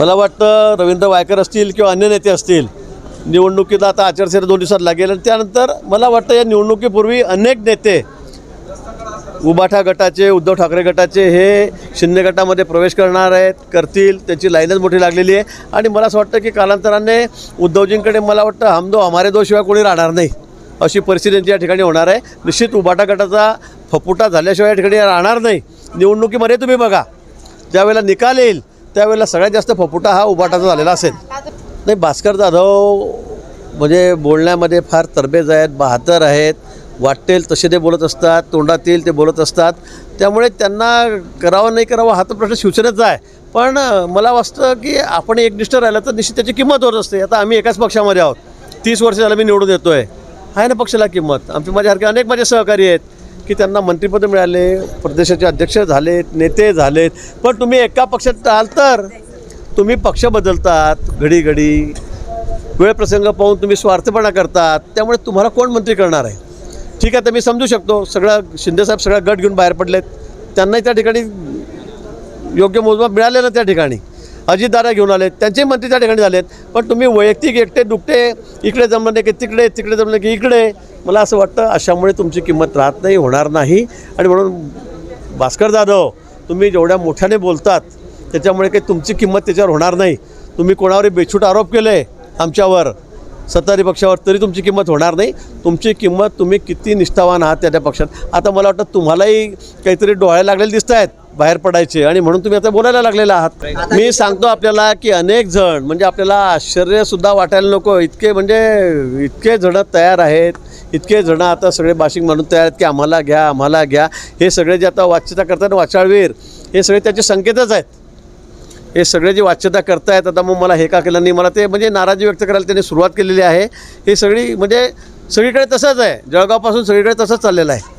मला वाटतं रवींद्र वायकर असतील किंवा अन्य नेते असतील निवडणुकीला आता आचारसंहिता दोन दिवसात लागेल. आणि त्यानंतर मला वाटतं या निवडणुकीपूर्वी अनेक नेते उबाठा गटाचे उद्धव ठाकरे गटाचे हे शिंदे गटामध्ये प्रवेश करणार आहेत करतील. त्याची लाईनच मोठी लागलेली आहे. आणि मला असं वाटतं की कालांतराने उद्धवजींकडे मला वाटतं हमदो हमारे दो शिवाय कोणी राहणार नाही अशी परिस्थिती त्यांची या ठिकाणी होणार आहे. निश्चित उबाटा गटाचा फपुटा झाल्याशिवाय या ठिकाणी राहणार नाही. निवडणुकीमध्ये तुम्ही बघा ज्यावेळेला निकाल येईल त्यावेळेला सगळ्यात जास्त फपुटा हा उबाटाचा झालेला असेल. नाही भास्कर जाधव म्हणजे बोलण्यामध्ये फार तरबेज आहेत बहातर आहेत वाटेल तसे ते बोलत असतात तोंडात येईल ते बोलत असतात. त्यामुळे त्यांना करावं नाही करावं हा तर प्रश्न शिवसेनेचा आहे. पण मला वाटतं की आपण एकनिष्ठ राहिलं तर निश्चित त्याची किंमत होत असते. आता आम्ही एकाच पक्षामध्ये आहोत. तीस वर्ष झालं मी निवडून येतो आहे ना पक्षाला किंमत? आमच्या माझ्यासारखे अनेक माझे सहकारी आहेत. की त्यांना मंत्रिपद मिळाले प्रदेशाचे अध्यक्ष झालेत नेते झालेत. पण तुम्ही एका पक्षात राहाल तर तुम्ही पक्ष बदलतात घडी घडी वेळ प्रसंग पाहून तुम्ही स्वार्थपणा करतात. त्यामुळे तुम्हाला कोण मंत्री करणार आहे? ठीक आहे तर मी समजू शकतो. सगळं शिंदेसाहेब सगळा गट घेऊन बाहेर पडलेत. त्यांनाही त्या ठिकाणी योग्य मोजमाप मिळालेलं त्या ठिकाणी. अजितदादा घेऊन आलेत. त्यांचे मंत्री त्या ठिकाणी झालेत. पण तुम्ही वैयक्तिक एकटे दुकटे इकडे जमलं की तिकडे तिकडे जमलं की इकडे. मला असं वाटतं अशामुळे तुमची किंमत राहत नाही होणार नाही. आणि म्हणून भास्कर जाधव तुम्ही जेवढ्या मोठ्याने बोलतात त्याच्यामुळे काही तुमची किंमत त्याच्यावर होणार नाही. तुम्ही कोणावर बेछूट आरोप केले आमच्यावर सत्तारी पक्षावर तरी तुमची किंमत होणार नाही. तुमची किंमत तुम्ही किती निष्ठावान आहात त्या त्या पक्षात. आता मला वाटतं तुम्हालाही काहीतरी डोळ्या लागलेले दिसत आहेत बाहेर पडायचे. आणि म्हणून तुम्ही आता बोलायला लागलेला आहात. मी सांगतो आपल्याला की अनेक जण म्हणजे आपल्याला आश्चर्यसुद्धा वाटायला नको. इतके म्हणजे इतके जण तयार आहेत. इतके जण आता सगळे भाषिक म्हणून तयार आहेत की आम्हाला घ्या आम्हाला घ्या. हे सगळे जे आता वाच्यता करतात वाचाळवीर हे सगळे त्याचे संकेतच आहेत. हे सगळे जे वाच्यता करतायत आता मग मला हे का केलं नाही? मला ते म्हणजे नाराजी व्यक्त करायला त्यांनी सुरुवात केलेली आहे. हे सगळी म्हणजे सगळीकडे तसंच आहे. जळगावपासून सगळीकडे तसंच चाललेलं आहे.